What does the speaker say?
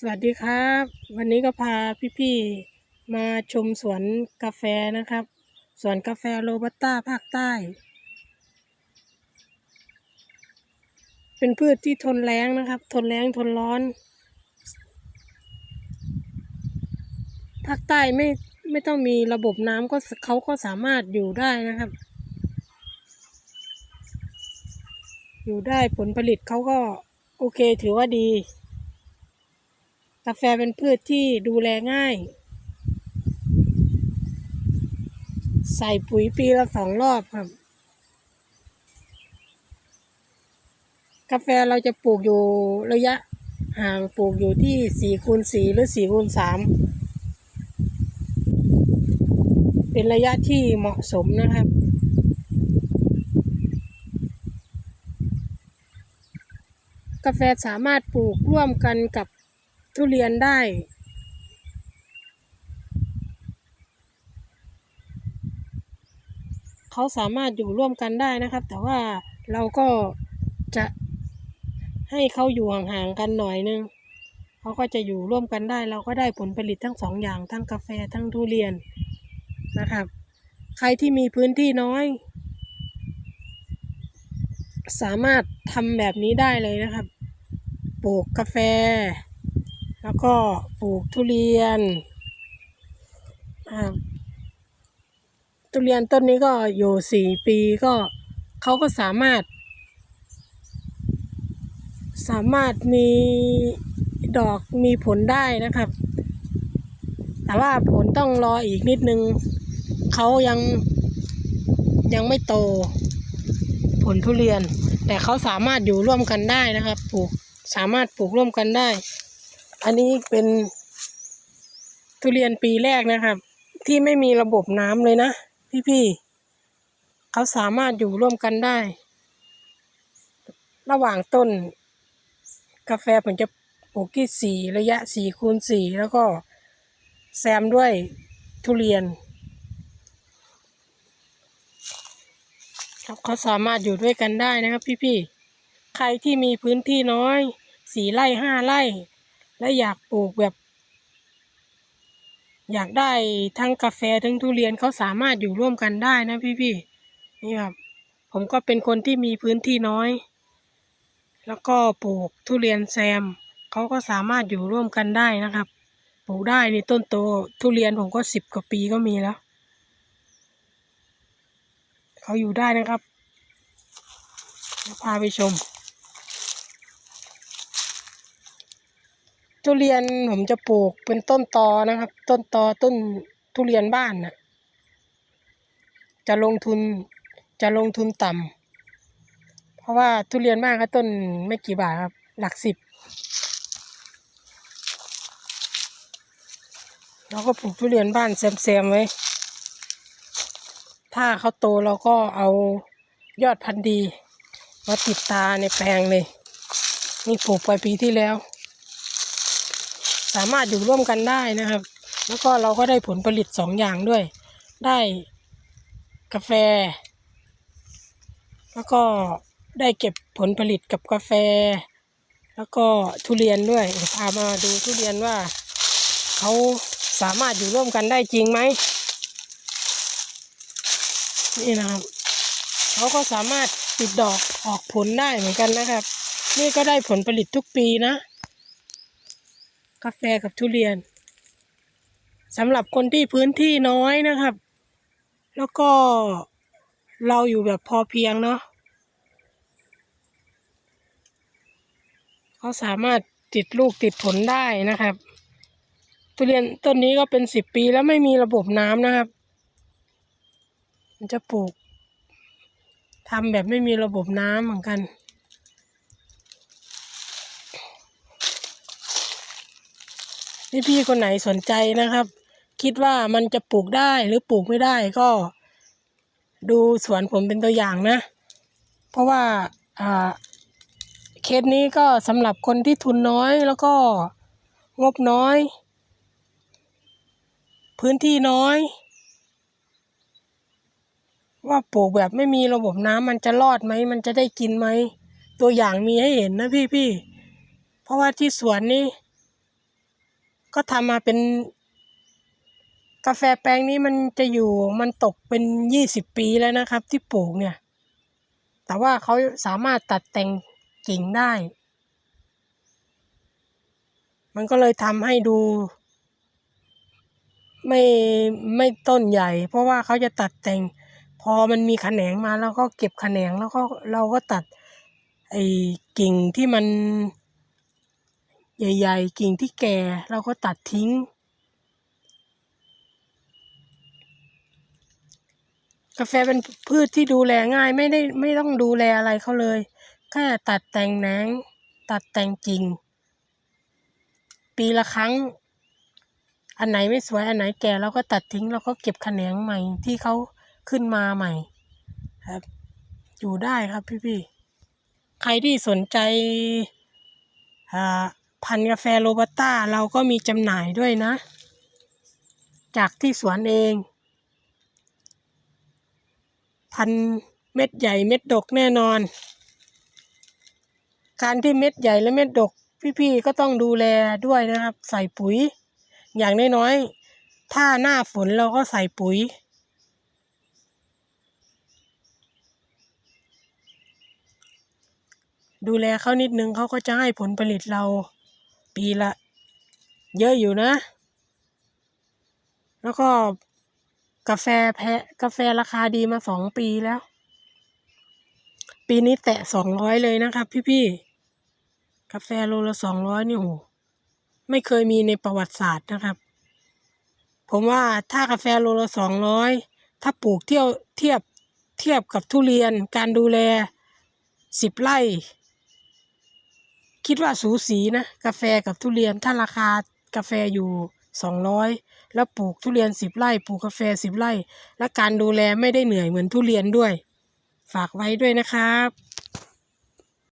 สวัสดีครับ วันนี้ก็พาพี่ๆมาชมสวนกาแฟนะครับ สวนกาแฟโรบัสต้าภาคใต้ เป็นพืชที่ทนแล้งนะครับ ทนแล้งทนร้อน ภาคใต้ไม่ไม่ต้องมีระบบน้ำก็เขาก็สามารถอยู่ได้นะครับ อยู่ได้ผลผลิตเขาก็โอเคถือว่าดี กาแฟเป็นพืชที่ดูแลง่าย ใส่ปุ๋ยปีละสองรอบครับ กาแฟเราจะปลูกอยู่ระยะห่างปลูกอยู่ที่สี่คูณสี่หรือสี่คูณสามเป็นระยะที่เหมาะสมนะครับกาแฟสามารถปลูกร่วมกันกับ ทุเรียนได้ เขาสามารถอยู่ร่วมกันได้นะครับ แต่ว่าเราก็จะให้เขาอยู่ห่างๆกันหน่อยนึงเขาก็จะอยู่ร่วมกันได้ เราก็ได้ผลผลิตทั้งสองอย่างทั้งกาแฟทั้งทุเรียนนะครับ ใครที่มีพื้นที่น้อย สามารถทำแบบนี้ได้เลยนะครับ ปลูกกาแฟ แล้วก็ปลูกทุเรียนทุเรียนต้นนี้ก็อยู่สี่ปีก็เขาก็สามารถ สามารถมีดอกมีผลได้นะครับ แต่ว่าผลต้องรออีกนิดนึงเขายังยังไม่โตผลทุเรียน แต่เขาสามารถอยู่ร่วมกันได้นะครับ ปลูกสามารถปลูกร่วมกันได้ อันนี้เป็นทุเรียนปีแรกนะครับ ที่ไม่มีระบบน้ำเลยนะ พี่ๆเขาสามารถอยู่ร่วมกันได้ ระหว่างต้น กาแฟผมจะปลูกที่สี่ระยะสี่คูณสี่แล้วก็แซมด้วยทุเรียนครับเขาสามารถอยู่ด้วยกันได้นะครับ พี่ๆใครที่มีพื้นที่น้อยสี่ไร่ห้าไร่ และอยากปลูกแบบ อยากได้ทั้งกาแฟทั้งทุเรียนเขาสามารถอยู่ร่วมกันได้นะพี่ๆนี่ครับผมก็เป็นคนที่มีพื้นที่น้อย แล้วก็ปลูกทุเรียนแซมเขาก็สามารถอยู่ร่วมกันได้นะครับ ปลูกได้ในต้นโตทุเรียนผมก็สิบกว่าปีก็มีแล้วเขาอยู่ได้นะครับพาไปชม ทุเรียนผมจะปลูกเป็นต้นตอนะครับ ต้นตอต้นทุเรียนบ้านนะจะลงทุนจะลงทุนต่ำเพราะว่าทุเรียนบ้านก็ต้นไม่กี่บาทครับ หลักสิบเราก็ปลูกทุเรียนบ้านแซมๆไว้ ถ้าเขาโตเราก็เอายอดพันธุ์ดี มาติดตาในแปลงเลย นี่ปลูกไปปีที่แล้ว สามารถอยู่ร่วมกันได้นะครับ แล้วก็เราก็ได้ผลผลิตสองอย่างด้วย ได้กาแฟ แล้วก็ได้เก็บผลผลิตกับกาแฟ แล้วก็ทุเรียนด้วยเดี๋ยวพามาดูทุเรียนว่าเขาสามารถอยู่ร่วมกันได้จริงไหมนี่นะครับเขาก็สามารถติดดอกออกผลได้เหมือนกันนะครับ นี่ก็ได้ผลผลิตทุกปีนะ กาแฟกับทุเรียนสำหรับคนที่พื้นที่น้อยนะครับ แล้วก็เราอยู่แบบพอเพียงเนาะเขาสามารถติดลูกติดผลได้นะครับ ทุเรียนต้นนี้ก็เป็นสิบปีแล้วไม่มีระบบน้ำนะครับมันจะปลูกทำแบบไม่มีระบบน้ำเหมือนกัน พี่พี่ๆคนไหนสนใจนะครับ คิดว่ามันจะปลูกได้หรือปลูกไม่ได้ก็ ดูสวนผมเป็นตัวอย่างนะ เพราะว่าอ่าเคสนี้ก็สำหรับคนที่ทุนน้อยแล้วก็งบน้อย พื้นที่น้อย ว่าปลูกแบบไม่มีระบบน้ำมันจะรอดไหม มันจะได้กินไหม ตัวอย่างมีให้เห็นนะพี่พี่ เพราะว่าที่สวนนี่ ก็ทำมาเป็น กาแฟแปลงนี้มันจะอยู่มันตกเป็นยี่สิบปีแล้วนะครับ ที่ปลูกเนี่ย แต่ว่าเขาสามารถตัดแต่งกิ่งได้ มันก็เลยทำให้ดู ไม่ไม่ต้นใหญ่ เพราะว่าเขาจะตัดแต่ง พอมันมีแขนงมาแล้วก็เก็บแขนงแล้วก็เราก็ตัดไอ้กิ่งที่มัน ใหญ่ ๆ กิ่งที่แก่เราก็ตัดทิ้ง กาแฟเป็นพืชที่ดูแลง่ายไม่ได้ไม่ต้องดูแลอะไรเขาเลย แค่ตัดแต่งแหนง ตัดแต่งกิ่ง ปีละครั้ง อันไหนไม่สวยอันไหนแก่เราก็ตัดทิ้งเราก็เก็บแขนงใหม่ที่เขาขึ้นมาใหม่ครับ อยู่ได้ครับพี่ๆใครที่สนใจอ่า พันธุ์กาแฟโรบัสต้าเราก็มีจำหน่ายด้วยนะ จากที่สวนเอง พันเม็ดใหญ่เม็ดดกแน่นอน การที่เม็ดใหญ่และเม็ดดก พี่ๆก็ต้องดูแลด้วยนะครับ ใส่ปุ๋ย อย่างน้อยๆถ้าหน้าฝนเราก็ใส่ปุ๋ยดูแลเขานิดนึงเขาก็จะให้ผลผลิตเรา ปีละ เยอะอยู่นะ แล้วก็กาแฟแพะกาแฟราคาดีมาสองปีแล้ว ปีนี้แตะสองร้อยเลยนะครับพี่ๆกาแฟโลละสองร้อยนี่โหไม่เคยมีในประวัติศาสตร์นะครับ ผมว่าถ้ากาแฟโลละสองร้อยถ้าปลูกเที่ยวเทียบเทียบกับทุเรียนการดูแลสิบไร่ คิดว่าสูสีนะ กาแฟกับทุเรียนถ้าราคากาแฟอยู่สองร้อยแล้วปลูกทุเรียนสิบไร่ ปลูกกาแฟสิบไร่ และการดูแลไม่ได้เหนื่อยเหมือนทุเรียนด้วย ฝากไว้ด้วยนะครับ